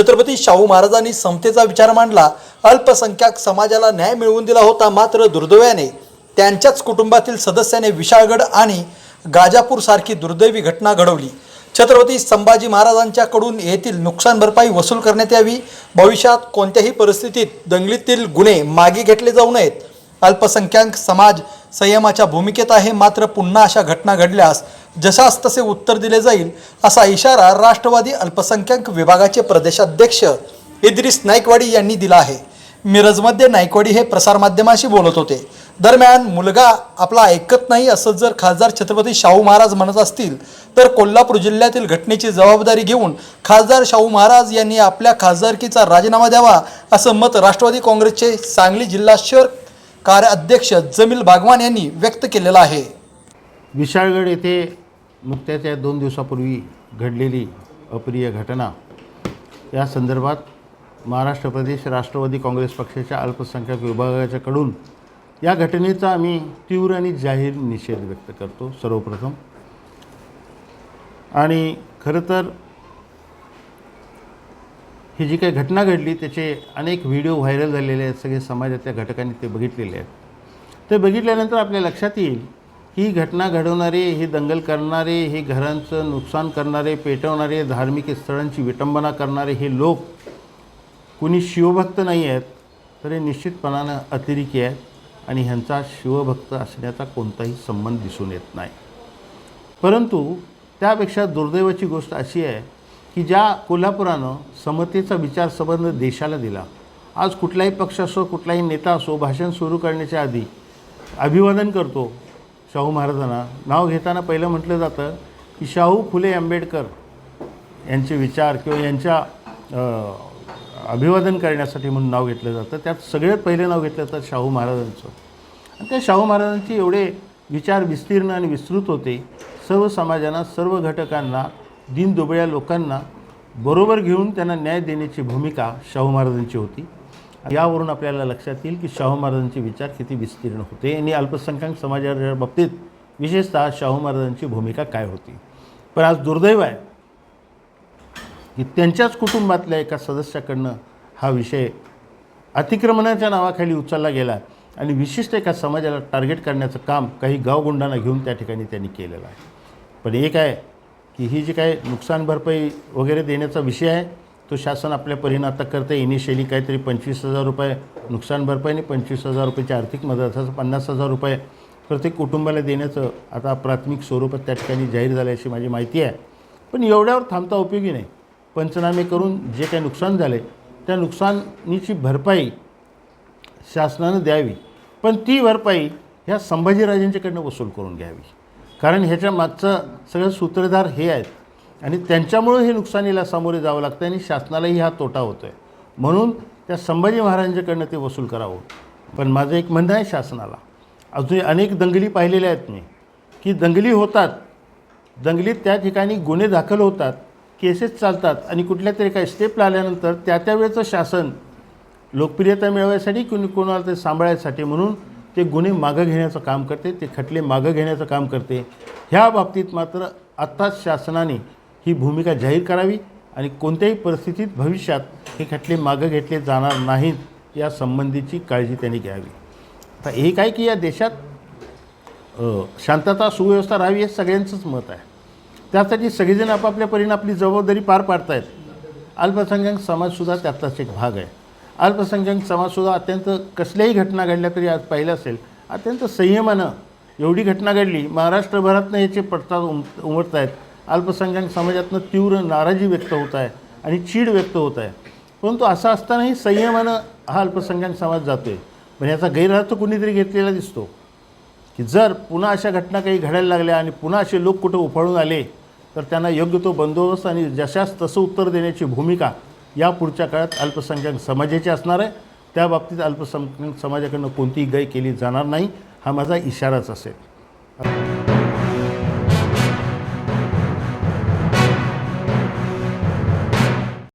छत्रपती शाहू महाराजांनी समतेचा विचार मांडला. अल्पसंख्याक समाजाला न्याय मिळवून दिला होता मात्र दुर्दैवाने त्यांच्याच कुटुंबातील सदस्याने विशाळगड आणि गाजापूरसारखी दुर्दैवी घटना घडवली. छत्रपती संभाजी महाराजांच्याकडून येथील नुकसान भरपाई वसूल करण्यात यावी. भविष्यात कोणत्याही परिस्थितीत दंगलीतील गुन्हे मागे घेतले जाऊ नयेत. अल्पसंख्याक समाज संयमाच्या भूमिकेत आहे. मात्र पुन्हा अशा घटना घडल्यास जशास तसे उत्तर दिले जाईल असा इशारा राष्ट्रवादी अल्पसंख्याक विभागाचे प्रदेशाध्यक्ष इद्रिस नाईकवाडी यांनी दिला आहे. मिरजमध्ये नाईकवाडी हे प्रसारमाध्यमाशी बोलत होते. दरम्यान मुलगा आपला ऐकत नाही असं जर खासदार छत्रपती शाहू महाराज म्हणत असतील तर कोल्हापूर जिल्ह्यातील घटनेची जबाबदारी घेऊन खासदार शाहू महाराज यांनी आपल्या खासदारकीचा राजीनामा द्यावा असं मत राष्ट्रवादी काँग्रेसचे सांगली जिल्हा शहर कार्याध्यक्ष जमील बागवान यांनी व्यक्त केलेला आहे. विशाळगड येथे नुकत्याच या दोन दिवसापूर्वी घडलेली अप्रिय घटना. या संदर्भात महाराष्ट्र प्रदेश राष्ट्रवादी काँग्रेस पक्षाच्या अल्पसंख्याक विभागाच्याकडून या घटनेचा आम्ही तीव्र आणि जाहीर निषेध व्यक्त करतो सर्वप्रथम. आणि खरं तर ही जी काही घटना घडली त्याचे अनेक व्हिडिओ व्हायरल झालेले आहेत सगळे समाजातल्या घटकांनी ते बघितलेले आहेत. ते बघितल्यानंतर आपल्या लक्षात येईल ही घटना घडवणारे हे दंगल करणारे हे घरांचं नुकसान करणारे पेटवणारे धार्मिक स्थळांची विटंबना करणारे हे लोक कुणी शिवभक्त नाही आहेत तर हे निश्चितपणानं अतिरेकी आहेत आणि ह्यांचा शिवभक्त असण्याचा कोणताही संबंध दिसून येत नाही. परंतु त्यापेक्षा दुर्दैवाची गोष्ट अशी आहे की ज्या कोल्हापुरानं समतेचा विचार संबंध देशाला दिला. आज कुठलाही पक्ष असो कुठलाही नेता असो भाषण सुरू करण्याच्या आधी अभिवादन करतो शाहू महाराजांना. नाव घेताना पहिलं म्हटलं जातं की शाहू फुले आंबेडकर यांचे विचार किंवा यांच्या अभिवादन करण्यासाठी म्हणून नाव घेतलं जातं. त्यात सगळ्यात पहिलं नाव घेतलं जातं शाहू महाराजांचं. आणि त्या शाहू महाराजांचे एवढे विचार विस्तीर्ण आणि विस्तृत होते. सर्व समाजांना सर्व घटकांना दीनदुबळ्या लोकांना बरोबर घेऊन त्यांना न्याय देण्याची भूमिका शाहू महाराजांची होती. यावरून आपल्याला लक्षात येईल की शाहू महाराजांचे विचार किती विस्तीर्ण होते आणि अल्पसंख्याक समाजाच्या बाबतीत विशेषतः शाहू महाराजांची भूमिका काय होती. पण आज दुर्दैव आहे की त्यांच्याच कुटुंबातल्या एका सदस्याकडनं हा विषय अतिक्रमणाच्या नावाखाली उचलला गेला आणि विशिष्ट एका समाजाला टार्गेट करण्याचं काम काही गावगुंडांना घेऊन त्या ठिकाणी त्यांनी केलेलं आहे. पण एक आहे की ही जी काय नुकसान भरपाई वगैरे देण्याचा विषय आहे तो शासन आपल्या परीनं आता करतं इनिशियली काहीतरी पंचवीस हजार रुपये नुकसान भरपाई आणि पंचवीस हजार रुपयाची आर्थिक मदत असं पन्नास हजार रुपये प्रत्येक कुटुंबाला देण्याचं आता प्राथमिक स्वरूपात त्या ठिकाणी जाहीर झालं अशी माझी माहिती आहे. पण एवढ्यावर थांबता उपयोगी नाही. पंचनामे करून जे काही नुकसान झाले त्या नुकसानीची भरपाई शासनानं द्यावी. पण ती भरपाई ह्या संभाजीराजेंच्याकडनं वसूल करून घ्यावी. कारण ह्याच्या मागचं सगळं सूत्रधार हे आहेत. आणि त्यांच्यामुळं हे नुकसानीला सामोरे जावं लागतं आणि शासनालाही हा तोटा होतो आहे म्हणून त्या संभाजी महाराजांच्याकडनं ते वसूल करावं. पण माझं एक म्हणणं आहे शासनाला. अजून अनेक दंगली पाहिलेल्या आहेत मी. की दंगली होतात. दंगलीत त्या ठिकाणी गुन्हे दाखल होतात. केसेस चालतात. आणि कुठल्या तरी काही स्टेपला आल्यानंतर त्या त्यावेळेचं शासन लोकप्रियता मिळवण्यासाठी कुणी कोणाला ते सांभाळायसाठी म्हणून ते गुन्हे मागं घेण्याचं काम करते ते खटले मागं घेण्याचं काम करते. ह्या बाबतीत मात्र आत्ताच शासनाने ही भूमिका जाहीर करावी आणि कोणत्याही परिस्थितीत भविष्यात हे खटले मागं घेतले जाणार नाहीत या संबंधीची काळजी त्यांनी घ्यावी. आता एक आहे की या देशात शांतता सुव्यवस्था राहावी हे सगळ्यांचंच मत आहे. त्यासाठी सगळेजण आपापल्या परीने आपली जबाबदारी पार पाडतायत. अल्पसंख्याक समाजसुद्धा त्यातलाच एक भाग आहे. अल्पसंख्याक समाजसुद्धा अत्यंत कसल्याही घटना घडल्या तरी आज पाहिलं असेल. अत्यंत संयमानं एवढी घटना घडली. महाराष्ट्रभरातनं याचे पडताळ उम उमटत आहेत अल्पसंख्याक समाजातनं तीव्र नाराजी व्यक्त होत आहे आणि चीड व्यक्त होत आहे. परंतु असं असतानाही संयमानं हा अल्पसंख्याक समाज जातो आहे पण याचा गैरअर्थ कुणीतरी घेतलेला दिसतो. की जर पुन्हा अशा घटना काही घडायला लागल्या आणि पुन्हा असे लोक कुठं उफाळून आले तर त्यांना योग्य तो बंदोबस्त आणि जशास तसं उत्तर देण्याची भूमिका या पुढच्या काळात अल्पसंख्याक समाजाचे असणार आहे. त्या बाबतीत अल्पसंख्याक समाजाकडनं कोणतीही गय केली जाणार नाही. हा माझा इशाराच असेल.